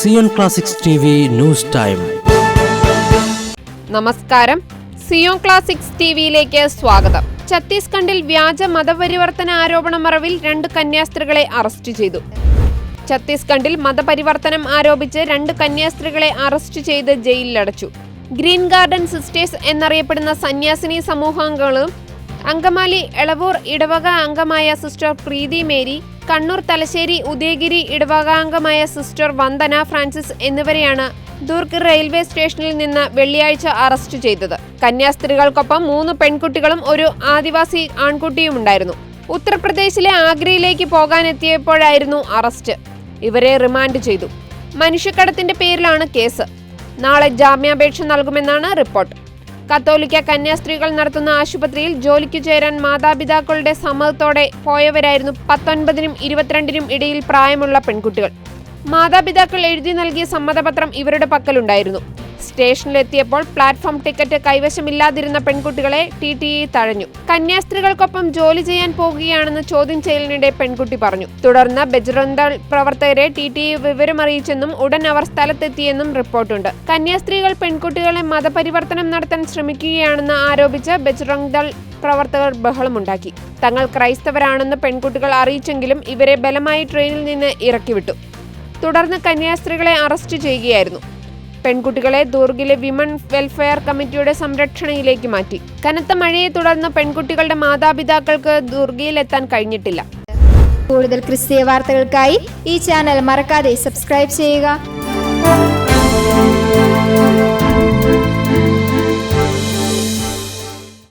Zion classics T news time. നമസ്കാരം. Zion classics ടിവിയിലേക്ക് സ്വാഗതം. ഛത്തീസ്ഗഡിൽ വ്യാജ മതപരിവർത്തന ആരോപണ മറവിൽ രണ്ട് കന്യാസ്ത്രീകളെ അറസ്റ്റ് ചെയ്തു. ഛത്തീസ്ഗഡിൽ മതപരിവർത്തനം ആരോപിച്ച് രണ്ട് കന്യാസ്ത്രീകളെ അറസ്റ്റ് ചെയ്ത് ജയിലിലടച്ചു. ഗ്രീൻ ഗാർഡൻ സിസ്റ്റേഴ്സ് എന്നറിയപ്പെടുന്ന സന്യാസിനി സമൂഹാംഗങ്ങളും അങ്കമാലി എളവൂർ ഇടവക അംഗമായ സിസ്റ്റർ പ്രീതി മേരി കണ്ണൂർ തലശ്ശേരി ഉദയഗിരി ഇടവക അംഗമായ സിസ്റ്റർ വന്ദന ഫ്രാൻസിസ് എന്നിവരെയാണ് ദുർഗ് റെയിൽവേ സ്റ്റേഷനിൽ നിന്ന് വെള്ളിയാഴ്ച അറസ്റ്റ് ചെയ്തത്. കന്യാസ്ത്രീകൾക്കൊപ്പം മൂന്ന് പെൺകുട്ടികളും ഒരു ആദിവാസി ആൺകുട്ടിയും ഉണ്ടായിരുന്നു ഉത്തർപ്രദേശിലെ ആഗ്രയിലേക്ക് പോകാനെത്തിയപ്പോഴായിരുന്നു അറസ്റ്റ്. ഇവരെ റിമാൻഡ് ചെയ്തു. മനുഷ്യക്കടത്തിന്റെ പേരിലാണ് കേസ്. നാളെ ജാമ്യാപേക്ഷ നൽകുമെന്നാണ് റിപ്പോർട്ട്. കത്തോലിക്ക കന്യാസ്ത്രീകൾ നടത്തുന്ന ആശുപത്രിയിൽ ജോലിക്കു ചേരാൻ മാതാപിതാക്കളുടെ സമ്മതത്തോടെ പോയവരായിരുന്നു പത്തൊൻപതിനും ഇരുപത്തിരണ്ടിനും ഇടയിൽ പ്രായമുള്ള പെൺകുട്ടികൾ. മാതാപിതാക്കൾ എഴുതി നൽകിയ സമ്മതപത്രം ഇവരുടെ പക്കലുണ്ടായിരുന്നു. സ്റ്റേഷനിലെത്തിയപ്പോൾ പ്ലാറ്റ്ഫോം ടിക്കറ്റ് കൈവശമില്ലാതിരുന്ന പെൺകുട്ടികളെ ടി ടി ഇ തഴഞ്ഞു. കന്യാസ്ത്രീകൾക്കൊപ്പം ജോലി ചെയ്യാൻ പോകുകയാണെന്ന് ചോദ്യം ചെയ്യലിനിടെ പെൺകുട്ടി പറഞ്ഞു. തുടർന്ന് ബജ്രന്ദൾ പ്രവർത്തകരെ ടി ടി ഇ വിവരമറിയിച്ചെന്നും ഉടൻ അവർ സ്ഥലത്തെത്തിയെന്നും റിപ്പോർട്ടുണ്ട്. കന്യാസ്ത്രീകൾ പെൺകുട്ടികളെ മതപരിവർത്തനം നടത്താൻ ശ്രമിക്കുകയാണെന്ന് ആരോപിച്ച് ബജ്രംഗ് ദൾ പ്രവർത്തകർ ബഹളമുണ്ടാക്കി. തങ്ങൾ ക്രൈസ്തവരാണെന്ന് പെൺകുട്ടികൾ അറിയിച്ചെങ്കിലും ഇവരെ ബലമായി ട്രെയിനിൽ നിന്ന് ഇറക്കിവിട്ടു. തുടർന്ന് കന്യാസ്ത്രീകളെ അറസ്റ്റ് ചെയ്യുകയായിരുന്നു. പെൺകുട്ടികളെ ദുർഗിലെ വിമൺ വെൽഫെയർ കമ്മിറ്റിയുടെ സംരക്ഷണയിലേക്ക് മാറ്റി. കനത്ത മഴയെ തുടർന്ന് പെൺകുട്ടികളുടെ മാതാപിതാക്കൾക്ക് ദുർഗയിലെത്താൻ കഴിഞ്ഞിട്ടില്ല. കൂടുതൽ ക്രിസ്തീയ വാർത്തകൾക്കായി ഈ ചാനൽ മറക്കാതെ സബ്സ്ക്രൈബ് ചെയ്യുക.